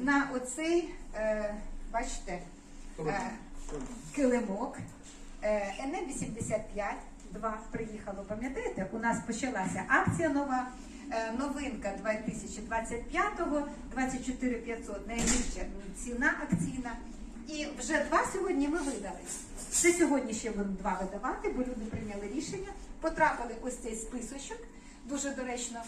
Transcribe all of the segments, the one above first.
на оцей, е, бачите, е, килимок. Е, НМ-85 2 приїхало, пам'ятаєте? У нас почалася акція нова, е, новинка 2025-го, 24 500, найнижча ціна акційна. І вже два сьогодні ми видали. Це сьогодні ще будемо два видавати, бо люди прийняли рішення, потрапили ось цей списочок, дуже доречно.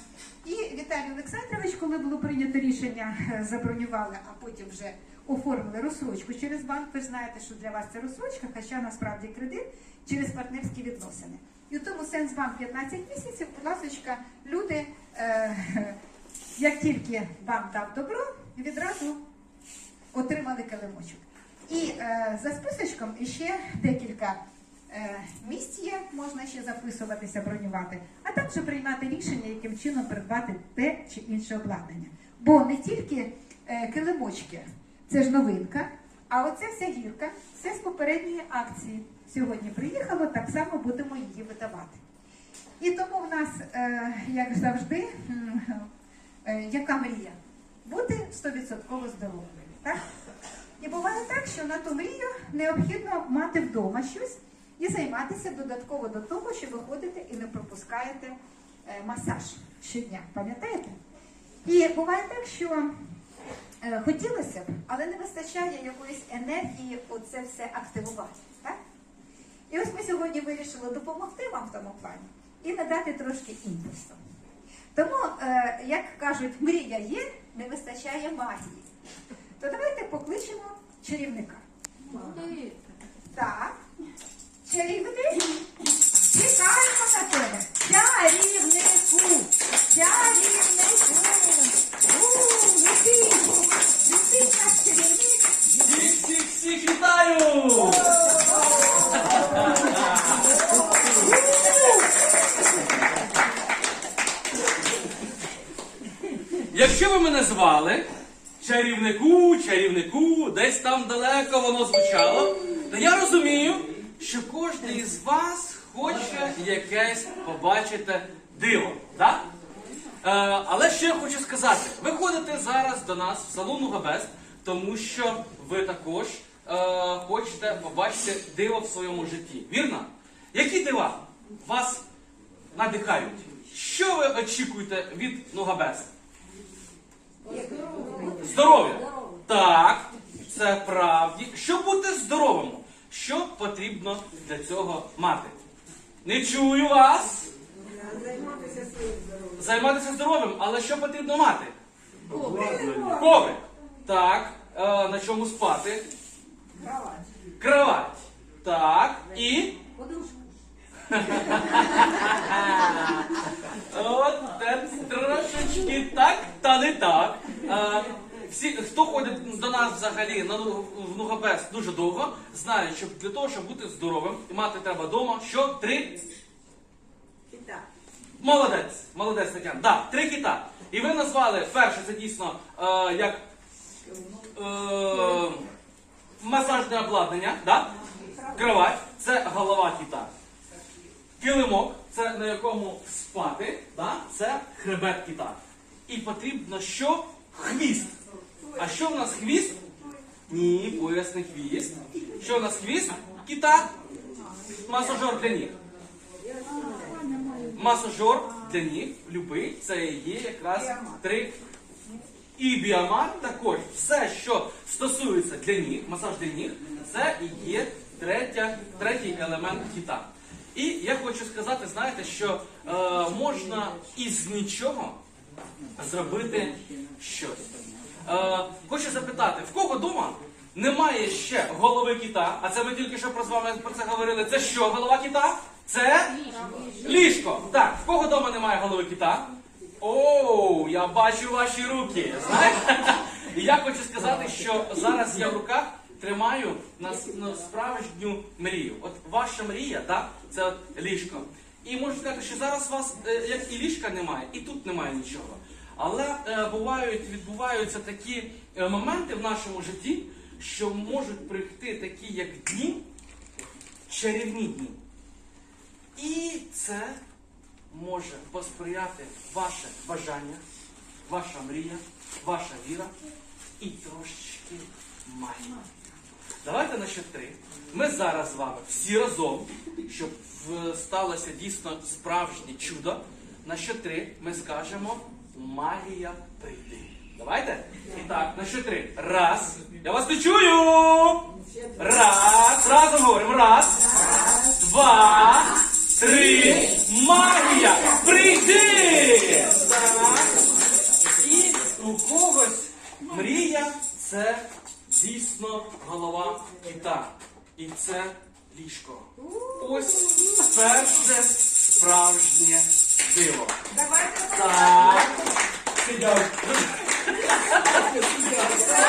І Віталій Олександрович, коли було прийнято рішення, е, забронювали, а потім вже оформили розсрочку через банк. Ви знаєте, що для вас це розсрочка, хоча насправді кредит через партнерські відносини. І в тому Сенсбанк 15 місяців, будь ласка, люди, е, як тільки банк дав добро, відразу отримали килимочок. І е, за списочком ще декілька місць є, можна ще записуватися, бронювати, а там вже приймати рішення, яким чином придбати те чи інше обладнання. Бо не тільки е, килимочки, це ж новинка, а оця вся гірка, все з попередньої акції. Сьогодні приїхало, так само будемо її видавати. І тому в нас, е, як завжди, е, яка мрія? Бути 100% здоровою. Так? І буває так, що на ту мрію необхідно мати вдома щось і займатися додатково до того, що ви ходите і не пропускаєте е, масаж щодня. Пам'ятаєте? І буває так, що е, хотілося б, але не вистачає якоїсь енергії оце все активувати. Так? І ось ми сьогодні вирішили допомогти вам в тому плані і надати трошки імпульсу. Тому, е, як кажуть, мрія є, не вистачає магії. То давайте покличемо чарівника. Так. Чарівник. Чекаємо на тебе. Чарівнику. Чарівнику. У, летить. Летить наш чарівник. Всіх, всіх, всіх вітаю! Якщо ви мене звали чарівнику, чарівнику, десь там далеко воно звучало, то я розумію, що кожен із вас хоче якесь побачити диво. Так? Е, але що я хочу сказати, ви ходите зараз до нас в салон Нугабест, тому що ви також е, хочете побачити диво в своєму житті. Вірно? Які дива вас надихають? Що ви очікуєте від Нугабест? Здоров'я. Так, це правді. Щоб бути здоровим, що потрібно для цього мати? Не чую вас. Займатися своїм здоров'ям, але що потрібно мати? Коврик. Так. Е, на чому спати? Кровать. Так. І. От це трошечки так, та не так. Всі, хто ходить до нас взагалі на в Нугабест дуже довго, знають, що для того, щоб бути здоровим, мати треба вдома, що три Молодець, молодець Тетяна. Да, три кита. І ви назвали перше, це дійсно е, як е, масажне обладнання, да? кровать, це голова кита. Килимок, це на якому спати, да? це хребет кита. І потрібно що? Хвіст. А що в нас хвіст? Ні, пояс не хвіст. Що в нас хвіст? Кита. Масажер для ніг. Масажер для ніг, любий, це є якраз три. І біомат також. Все, що стосується для ніг, масаж для ніг, це і є третя, третій елемент кіта. І я хочу сказати, знаєте, що е, можна із нічого зробити щось. Е, хочу запитати, в кого вдома немає ще голови кіта, а це ми тільки що про з вами про це говорили. Це що голова кіта? Це ліжко. Так, в кого вдома немає голови кіта? Оу, я бачу ваші руки. Знаєте? Я хочу сказати, що зараз я в руках тримаю на, на справжню мрію. От ваша мрія, так, це от ліжко. І можу сказати, що зараз у вас е, як і ліжка немає, і тут немає нічого. Але е, бувають, відбуваються такі е, моменти в нашому житті, що можуть прийти такі, як дні, чарівні дні. І це може посприяти ваше бажання, ваша мрія, ваша віра. і трошечки магії. Давайте на що три. Ми зараз з вами всі разом, щоб сталося дійсно справжнє чудо. На що три ми скажемо магія прийди. Давайте? І так, на що три? Раз. Я вас не чую. Раз. Разом говоримо. Раз. Два. Три. Магія! Прийди! Так. І у когось мрія це дійсно голова кита. І це ліжко. Ось перше справжнє диво. Давайте Так.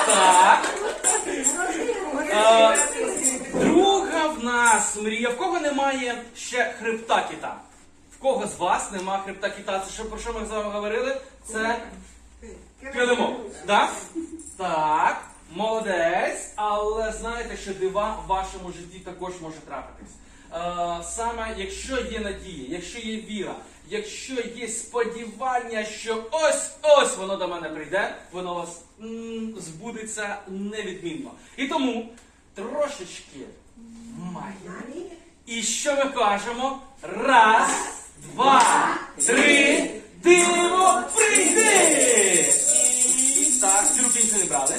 Так. Е, Друга в нас мрія. В кого немає ще хребта кита? В кого з вас немає хребта кита? Це що про що ми з вами говорили? Це килимок. Так? Так. Молодець. Але знаєте, що дива в вашому житті також може трапитись. Е, саме якщо є надія, якщо є віра, якщо є сподівання, що ось ось воно до мене прийде, воно вас збудеться невідмінно. І тому трошечки магії. І що ми кажемо? Раз, два, три, диво, прийди! І так, ці руки нічого не брали.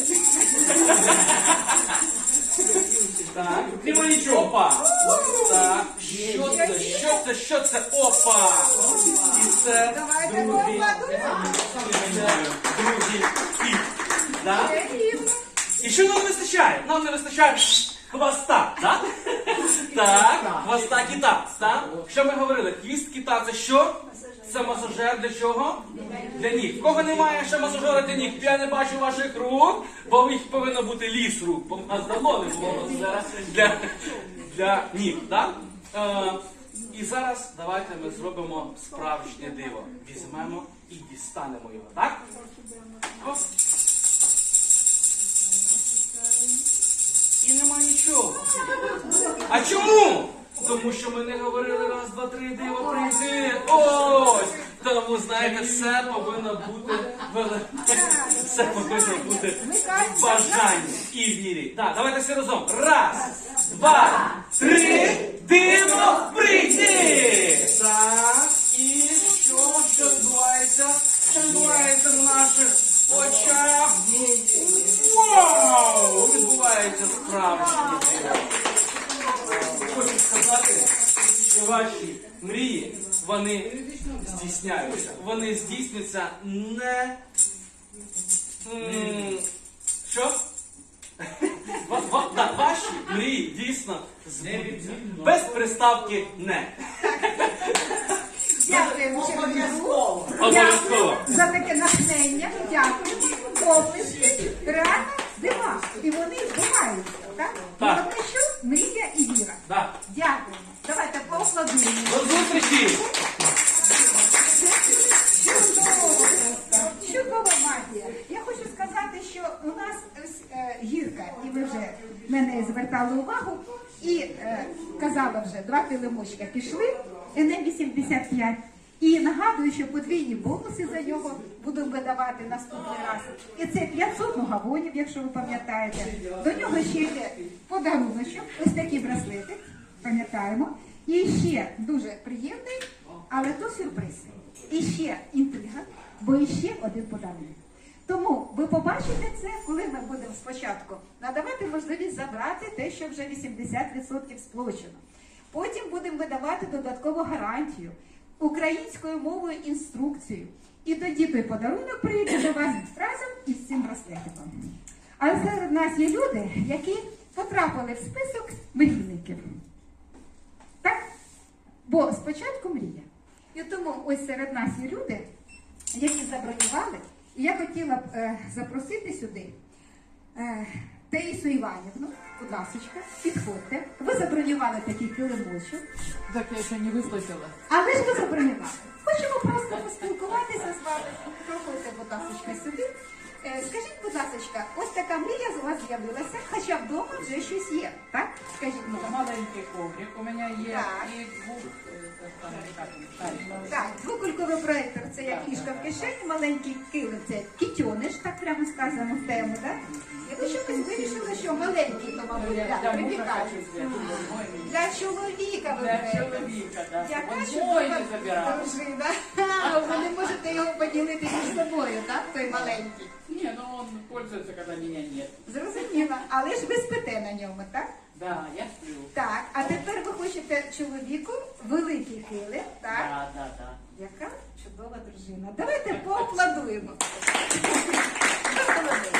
Так, нема нічого. Опа! Так, що це? Що це? Що це? Опа! І це Давайте другий. поаплодуємо. Це другий. Так? І що нам не вистачає? Нам не вистачає хвоста, так? Так, хвоста кита. Так? Що ми говорили? Хвіст кита це що? Це масажер для чого? Для ніг. В Кого немає ще масажера для ніг? Я не бачу ваших рук, бо їх повинно бути ліс рук, бо в нас давно не було масажера для, для ніг, так? Е, і зараз давайте ми зробимо справжнє диво. Візьмемо і дістанемо його, так? Оп. І нема нічого. А чому? Тому що ми не говорили раз, два, три, диво прийди. Ось! Тому знаєте, все повинно бути велике. Все повинно бути в і вірі. Так, давайте всі разом. Раз, два, три, вони здійсняються. Вони здійснюються не. Що? Ваші мрії дійсно збудуться. Без приставки не. Дякуємо. Обов'язково. за таке натхнення. Дякую. Оплески. Реально дива. І вони неї звертали увагу, і е, казала вже, два килимочка пішли, НМ 85. І нагадую, що подвійні бонуси за нього будемо видавати наступний раз. І це 500 ногавонів, якщо ви пам'ятаєте. До нього ще йде подаруночок, ось такі браслети, пам'ятаємо. І ще дуже приємний, але то сюрприз. І ще інтрига, бо іще один подарунок. Тому ви побачите це, коли ми будемо спочатку надавати можливість забрати те, що вже 80% сплочено. Потім будемо видавати додаткову гарантію українською мовою інструкцію. І тоді той подарунок прийде до вас разом із цим браслетиком. Але серед нас є люди, які потрапили в список мрійників. Так? Бо спочатку мрія. І тому ось серед нас є люди, які забронювали. Я хотіла б е, запросити сюди е, Таїсу Іванівну, будь ласка, підходьте. Ви забронювали такий килимочок. Так я ще не виплатила. Але ж ви забронювали. Хочемо просто поспілкуватися з вами. Проходьте, будь ласка, сюди. Е, Скажіть, будь ласка, ось така мрія у вас з'явилася, хоча вдома вже щось є, так? Скажіть, ласка. Маленький коврик у меня есть Так. и двух, шариков. Так, двокульковий проєктор це як Так, кішка в кишені, маленький килим це кітьониш, так прямо сказано в тему, так? І ви чомусь вирішили, що маленький то, мабуть, Ну, Я для чоловіка ви Для берете. чоловіка, да. Яка чудова не забирав. дружина. Ха, Ви не можете його поділити між собою, так, той маленький? Ні, ну він пользуется, коли меня нет. Зрозуміло. Але ж ви спите на ньому, так? Да, я сплю. Так, а тепер ви хочете чоловіку великий килим, так? Да, да, да. Яка чудова дружина. Давайте поаплодуємо. Поаплодуємо.